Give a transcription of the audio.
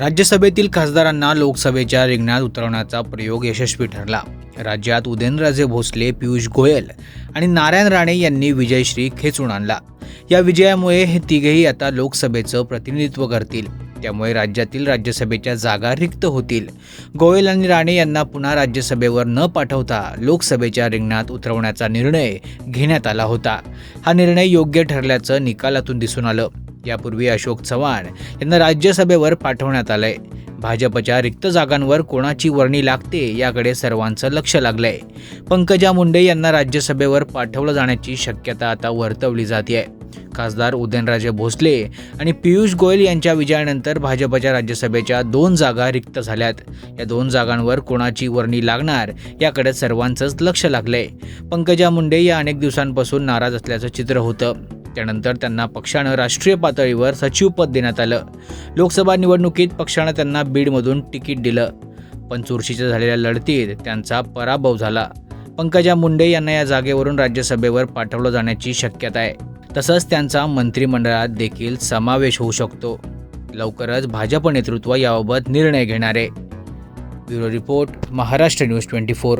राज्यसभेतील खासदारांना लोकसभेच्या रिंगणात उतरवण्याचा प्रयोग यशस्वी ठरला. राज्यात उदयनराजे भोसले पियुष गोयल आणि नारायण राणे यांनी विजयश्री खेचून आणला. या विजयामुळे हे तिघेही आता लोकसभेचं प्रतिनिधित्व करतील. त्यामुळे राज्यातील राज्यसभेच्या जागा रिक्त होतील. गोयल आणि राणे यांना पुन्हा राज्यसभेवर न पाठवता लोकसभेच्या रिंगणात उतरवण्याचा निर्णय घेण्यात आला होता. हा निर्णय योग्य ठरल्याचं निकालातून दिसून आलं. यापूर्वी अशोक चव्हाण यांना राज्यसभेवर पाठवण्यात आलंय. भाजपच्या रिक्त जागांवर कोणाची वर्णी लागते याकडे सर्वांचं लक्ष लागलंय. पंकजा मुंडे यांना राज्यसभेवर पाठवलं जाण्याची शक्यता आता वर्तवली जाते खासदार उदयनराजे भोसले आणि पियुष गोयल यांच्या विजयानंतर भाजपच्या राज्यसभेच्या दोन जागा रिक्त झाल्यात. या दोन जागांवर कोणाची वर्णी लागणार याकडे सर्वांचंच लक्ष लागलंय. पंकजा मुंडे या अनेक दिवसांपासून नाराज असल्याचं चित्र होतं. त्यानंतर त्यांना पक्षानं राष्ट्रीय पातळीवर सचिवपद देण्यात आलं. लोकसभा निवडणुकीत पक्षानं त्यांना बीडमधून तिकीट दिलं. पण चुरशीच्या झालेल्या लढतीत त्यांचा पराभव झाला. पंकजा मुंडे यांना या जागेवरून राज्यसभेवर पाठवलं जाण्याची शक्यता आहे. तसंच त्यांचा मंत्रिमंडळात देखील समावेश होऊ शकतो. लवकरच भाजप नेतृत्व याबाबत निर्णय घेणार. आहे bureau report Maharashtra news twenty four.